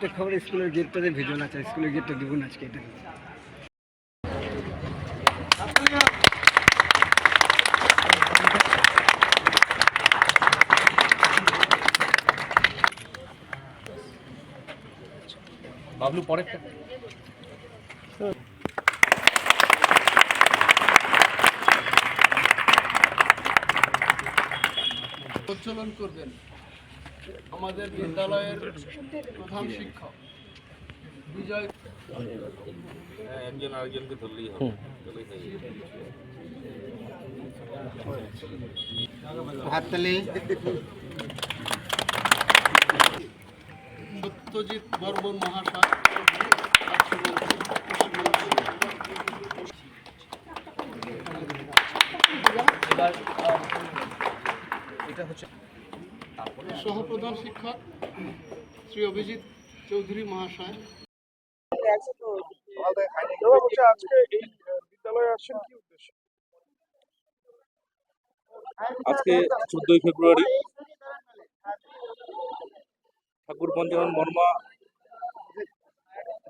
প্রত্যেক খবর স্কুলের গেটটাতে ভিডিও আছে স্কুলের গেটটা দিব না আজকে এটা বাবলু পরেরটা। প্রচলন করবেন। আমাদের বিদ্যালয়ের প্রধান শিক্ষক বিজয় একজন আরেকজনকে ধরলেই হবে। হাততালি। সত্যজিৎ বর্মন মহাশয় এটা হচ্ছে সহপ্রধান শিক্ষক শ্রী অভিজিৎ চৌধুরী মহাশয়। আজকে চোদ্দই ফেব্রুয়ারি ঠাকুর পঞ্চানন বর্মা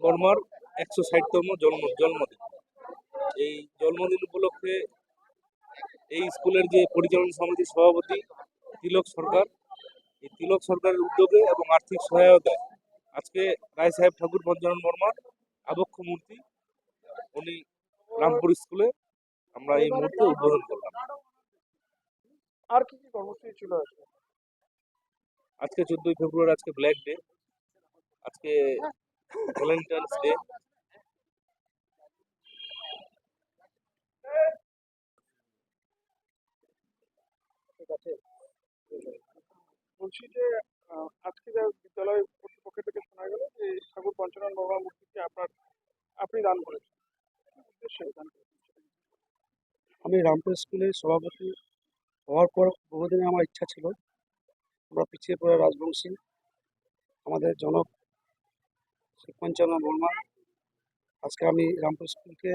বর্মার একশো ষাটতম জন্ম জন্মদিন। এই জন্মদিন উপলক্ষে এই স্কুলের যে পরিচালন সমিতির সভাপতি তিলক সরকার এই তিলক সরকারের উদ্যোগে এবং আর্থিক সহায়তায় আজকে রায় সাহেব ঠাকুর পঞ্চানন বর্মার আবক্ষ মূর্তি উনি রামপুর স্কুলে আমরা এই মুহূর্তে উদ্বোধন করলাম। আর কি কি কর্মসূচি ছিল আজকে? চোদ্দই ফেব্রুয়ারি আজকে ব্ল্যাক ডে আজকে ভ্যালেন্টাইন্স ডে। বলছি যে আজকে যা বিদ্যালয় কর্তৃপক্ষ থেকে শোনা গেল যে ঠাকুর পঞ্চানন বাবা মূর্তিকে আপনার, আপনি দান করেছেন দান? আমি রামপুর স্কুলের সভাপতি হওয়ার পর বহুদিনে আমার ইচ্ছা ছিল, আমরা পিছিয়ে পড়া রাজবংশী, আমাদের জনক পঞ্চানন বর্মা, আজকে আমি রামপুর স্কুলকে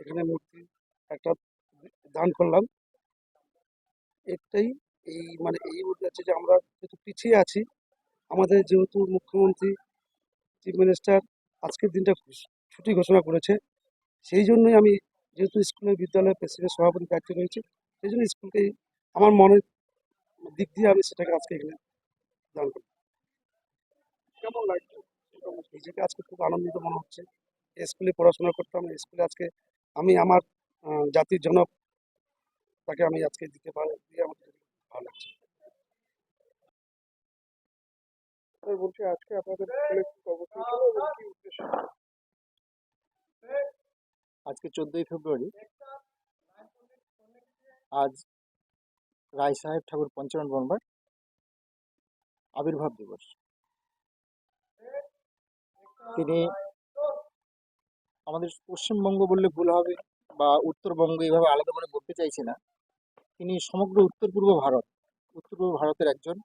এখানে মূর্তি একটা দান করলাম একটাই এই মানে এই উদ্দেশ্যে যে আমরা যেহেতু পিছিয়ে আছি, আমাদের যেহেতু মুখ্যমন্ত্রী চিফ মিনিস্টার আজকের দিনটা ছুটি ঘোষণা করেছে। সেই জন্যই আমি যেহেতু স্কুলের বিদ্যালয়ের প্রেসিডেন্ট সভাপতি দায়িত্ব রয়েছে, সেই জন্য স্কুলকে আমার মনের দিক দিয়ে আমি সেটাকে আজকে এখানে দান করি কেমন লাগছে? নিজেকে আজকে খুব আনন্দিত মনে হচ্ছে। স্কুলে পড়াশোনা করতাম স্কুলে আজকে আমি আমার জাতির জনক তাকে আমি আজকে দিতে পারি খুব ভালো আমি বলছি আজকে আপনাদের আজকে চোদ্দই ফেব্রুয়ারি। আজ রায় সাহেব ঠাকুর পঞ্চানন বর্মার আবির্ভাব দিবস। তিনি আমাদের পশ্চিমবঙ্গ বললে ভুল হবে বা উত্তরবঙ্গ এইভাবে আলাদা করে বলতে চাইছি না। তিনি সমগ্র উত্তর পূর্ব ভারত উত্তর পূর্ব ভারতের একজন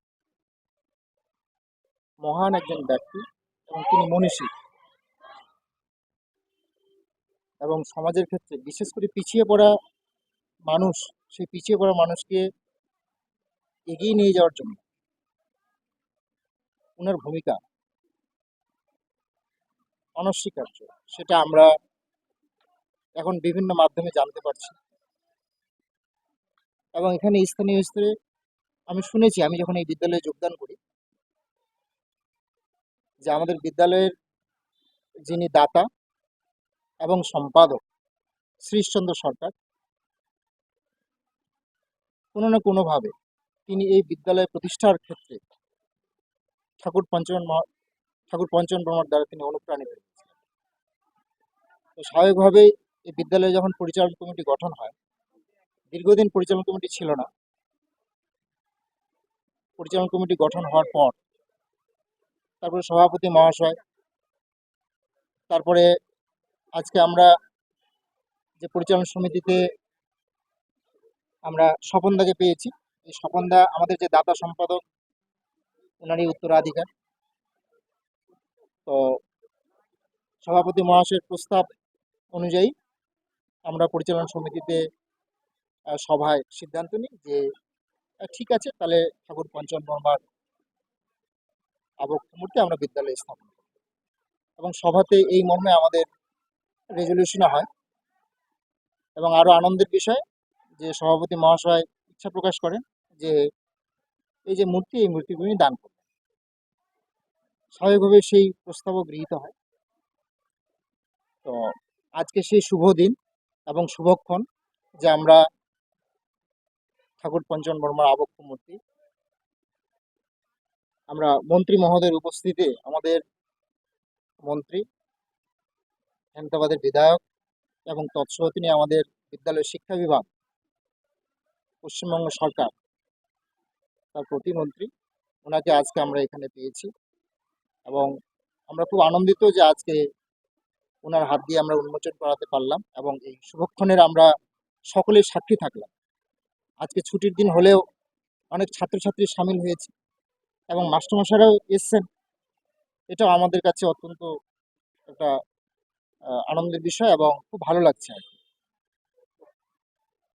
মহান একজন ব্যক্তি এবং তিনি মনীষী। এবং সমাজের ক্ষেত্রে বিশেষ করে পিছিয়ে পড়া মানুষ, সেই পিছিয়ে পড়া মানুষকে এগিয়ে নিয়ে যাওয়ার জন্য ওনার ভূমিকা অনস্বীকার্য। সেটা আমরা এখন বিভিন্ন মাধ্যমে জানতে পারছি। এবং এখানে স্থানীয় স্তরে আমি শুনেছি, আমি যখন এই বিদ্যালয়ে যোগদান করি, যে আমাদের বিদ্যালয়ের যিনি দাতা এবং সম্পাদক শ্রীশচন্দ্র সরকার, কোনো না কোনোভাবে তিনি এই বিদ্যালয় প্রতিষ্ঠার ক্ষেত্রে ঠাকুর পঞ্চমন ঠাকুর পঞ্চমন বর্মার দ্বারা তিনি অনুপ্রাণিত হয়েছিলেন। তো স্বাভাবিকভাবেই এই বিদ্যালয়ে যখন পরিচালন কমিটি গঠন হয় দীর্ঘদিন পরিচালন কমিটি ছিল না। পরিচালন কমিটি গঠন হওয়ার পর তারপরে সভাপতি মহাশয়, তারপরে আজকে আমরা যে পরিচালন সমিতিতে আমরা স্বপনদাকে পেয়েছি, এই স্বপনদা আমাদের যে দাতা সম্পাদক ওনারই উত্তরাধিকার। তো সভাপতি মহাশয়ের প্রস্তাব অনুযায়ী আমরা পরিচালনা সমিতিতে সভায় সিদ্ধান্ত নিই যে ঠিক আছে, তাহলে ঠাকুর পঞ্চম বর্মার আবক্ষ মূর্তি আমরা বিদ্যালয়ে স্থাপন করব। এবং সভাতে এই মর্মে আমাদের রেজলিউশন হয়। এবং আরও আনন্দের বিষয়, যে সভাপতি মহাশয় ইচ্ছা প্রকাশ করেন যে, এই যে মূর্তি, এই মূর্তিগুলি দান করবেন। স্বাভাবিকভাবে সেই প্রস্তাবও গৃহীত হয়। তো আজকে সেই শুভ দিন এবং শুভক্ষণ যে আমরা ঠাকুর পঞ্চম বর্মার আবক্ষ মূর্তি। আমরা মন্ত্রী মহোদয়ের উপস্থিতিতে আমাদের মন্ত্রী, হেমতাবাদের বিধায়ক এবং তৎসহ তিনি আমাদের বিদ্যালয় শিক্ষা বিভাগ, পশ্চিমবঙ্গ সরকার, তার প্রতিমন্ত্রী। ওনাকে আজকে আমরা এখানে পেয়েছি এবং আমরা খুব আনন্দিত যে আজকে ওনার হাত দিয়ে আমরা উন্মোচন করাতে পারলাম এবং এই শুভক্ষণের আমরা সকলেই সাক্ষী থাকলাম। আজকে ছুটির দিন হলেও অনেক ছাত্রছাত্রী সামিল হয়েছে এবং মাস্টারমশাইরাও এসছেন। এটাও আমাদের কাছে অত্যন্ত একটা আনন্দের বিষয় এবং খুব ভালো লাগছে আর কি।